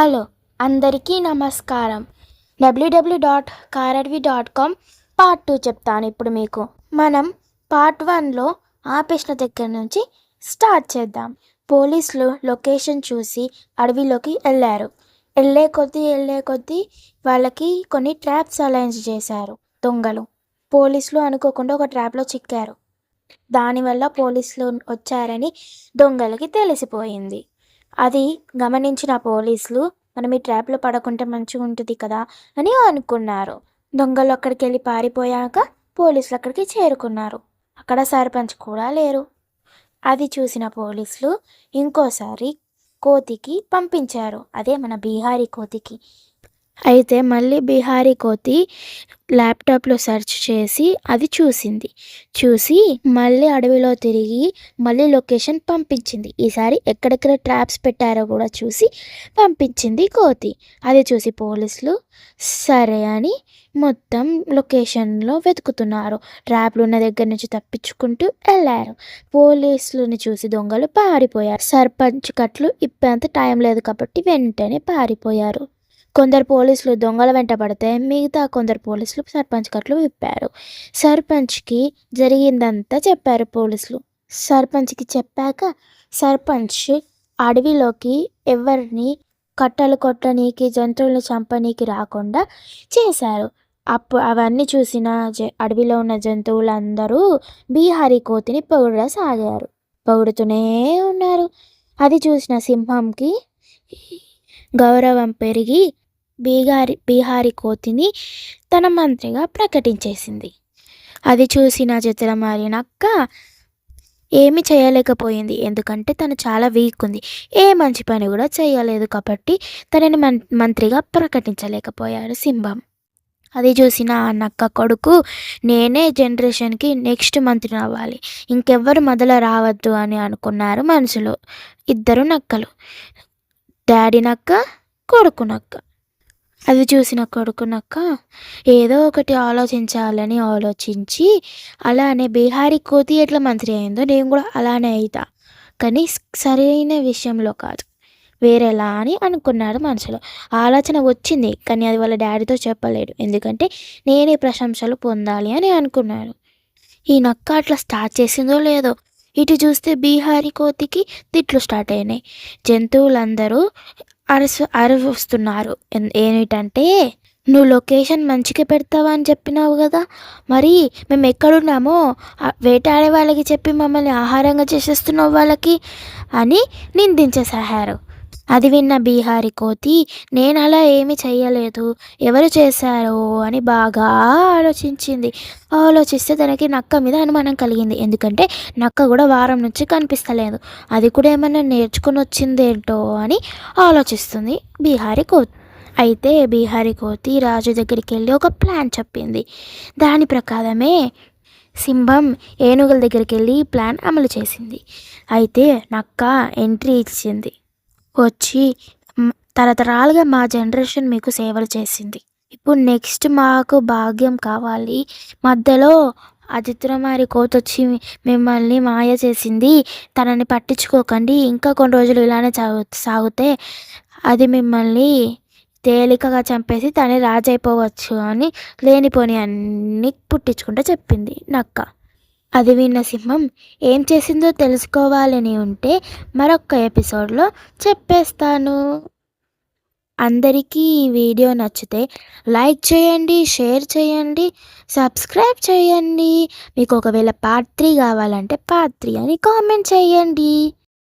Hello అందరికీ నమస్కారం. W W dot కారడ్వి డాట్ కామ్ పార్ట్ టూ చెప్తాను ఇప్పుడు మీకు. మనం పార్ట్ వన్లో ఆపేసిన దగ్గర నుంచి స్టార్ట్ చేద్దాం. పోలీసులు లొకేషన్ చూసి అడవిలోకి వెళ్ళారు. వెళ్ళే కొద్దీ వెళ్ళే కొద్దీ వాళ్ళకి కొన్ని ట్రాప్స్ అలైన్స్ చేశారు దొంగలు. పోలీసులు అనుకోకుండా ఒక ట్రాప్లో చిక్కారు. దానివల్ల పోలీసులు వచ్చారని దొంగలకి తెలిసిపోయింది. అది గమనించిన పోలీసులు మనం ఈ ట్రాప్లో పడకుంటే మంచిగా ఉంటుంది కదా అని అనుకున్నారు. దొంగలు అక్కడికి వెళ్ళి పారిపోయాక పోలీసులు అక్కడికి చేరుకున్నారు. అక్కడ సర్పంచ్ కూడా లేరు. అది చూసిన పోలీసులు ఇంకోసారి కోతికి పంపించారు. అదే మన బీహారీ కోతికి. అయితే మళ్ళీ బీహారీ కోతి ల్యాప్టాప్లో సెర్చ్ చేసి అది చూసింది. చూసి మళ్ళీ అడవిలో తిరిగి మళ్ళీ లొకేషన్ పంపించింది. ఈసారి ఎక్కడెక్కడ ట్రాప్స్ పెట్టారో కూడా చూసి పంపించింది కోతి. అది చూసి పోలీసులు సరే అని మొత్తం లొకేషన్లో వెతుకుతున్నారు. ట్రాప్లు ఉన్న దగ్గర నుంచి తప్పించుకుంటూ వెళ్ళారు. పోలీసులని చూసి దొంగలు పారిపోయారు. సర్పంచ్ కట్లు ఇప్పేంత టైం లేదు కాబట్టి వెంటనే పారిపోయారు. కొందరు పోలీసులు దొంగల వెంట పడితే మిగతా కొందరు పోలీసులు సర్పంచ్ కట్లు విప్పారు. సర్పంచ్కి జరిగిందంతా చెప్పారు పోలీసులు. సర్పంచ్కి చెప్పాక సర్పంచ్ అడవిలోకి ఎవరిని కట్టలు కొట్టనీకి జంతువులను చంపనీకి రాకుండా చేశారు. అప్పుడు అవన్నీ చూసిన జ అడవిలో ఉన్న జంతువులందరూ బీహారీ కోతిని పొగడసాగారు పొగుడుతూనే ఉన్నారు. అది చూసిన సింహంకి గౌరవం పెరిగి బీహారి బీహారీ కోతిని తన మంత్రిగా ప్రకటించేసింది. అది చూసిన చిత్రమారి అక్క ఏమి చేయలేకపోయింది. ఎందుకంటే తను చాలా వీక్ ఉంది. ఏ మంచి పని కూడా చేయలేదు కాబట్టి తనని మం మంత్రిగా ప్రకటించలేకపోయారు సింహం అది చూసిన ఆ నక్క కొడుకు నేనే జనరేషన్కి నెక్స్ట్ మంత్రిని అవ్వాలి. ఇంకెవ్వరు మొదల రావద్దు అని అనుకున్నారు మనసులో ఇద్దరు నక్కలు. డాడీ నక్క కొడుకు నక్క అది చూసిన కొడుకు నక్క ఏదో ఒకటి ఆలోచించాలని ఆలోచించి అలానే బీహారీ కోతి ఎట్లా మంత్రి అయిందో నేను కూడా అలానే అవుతా కానీ సరైన విషయంలో కాదు. వేరేలా అని అనుకున్నాడు మనసులో ఆలోచన వచ్చింది కానీ అది వాళ్ళ డాడీతో చెప్పలేడు ఎందుకంటే నేనే ప్రశంసలు పొందాలి అని అనుకున్నాడు. ఈ నక్క అట్లా స్టార్ట్ చేసిందో లేదో ఇటు చూస్తే బీహారీ కోతికి తిట్లు స్టార్ట్ అయినాయి. జంతువులందరూ అరసు అరుస్తున్నారు ఏమిటంటే నువ్వు లొకేషన్ మంచిగా పెడతావా అని చెప్పినావు కదా. మరి మేము ఎక్కడున్నామో వేటాడే వాళ్ళకి చెప్పి మమ్మల్ని ఆహారంగా చేసేస్తున్నావు వాళ్ళకి అని నిందించేసారు అది విన్న బీహారీ కోతి నేను అలా ఏమి చెయ్యలేదు. ఎవరు చేశారో? అని బాగా ఆలోచించింది. ఆలోచిస్తే తనకి నక్క మీద అనుమానం కలిగింది. ఎందుకంటే నక్క కూడా వారం నుంచి కనిపిస్తలేదు. అది కూడా ఏమైనా నేర్చుకుని వచ్చిందేంటో అని ఆలోచిస్తుంది బీహారీ కోతి. అయితే బీహారీ కోతి రాజు దగ్గరికి వెళ్ళి ఒక ప్లాన్ చెప్పింది. దాని ప్రకారమే సింహం ఏనుగుల దగ్గరికి వెళ్ళి ప్లాన్ అమలు చేసింది. అయితే నక్క ఎంట్రీ ఇచ్చింది. వచ్చి తరతరాలుగా మా జనరేషన్ మీకు సేవలు చేసింది. ఇప్పుడు నెక్స్ట్ మాకు భాగ్యం కావాలి. మధ్యలో అజిత్రమారి కోత వచ్చి మిమ్మల్ని మాయ చేసింది. తనని పట్టించుకోకండి. ఇంకా కొన్ని రోజులు ఇలానే సాగు సాగితే అది మిమ్మల్ని తేలికగా చంపేసి తనే రాజైపోవచ్చు అని లేనిపోని అన్ని పుట్టించుకుంటూ చెప్పింది నక్క. అది విన్న సింహం ఏం చేసిందో తెలుసుకోవాలని ఉంటే మరొక ఎపిసోడ్లో చెప్పేస్తాను. అందరికీ ఈ వీడియో నచ్చితే లైక్ చేయండి షేర్ చేయండి సబ్స్క్రైబ్ చేయండి. మీకు ఒకవేళ పార్ట్ త్రీ కావాలంటే పార్ట్ త్రీ అని కామెంట్ చేయండి.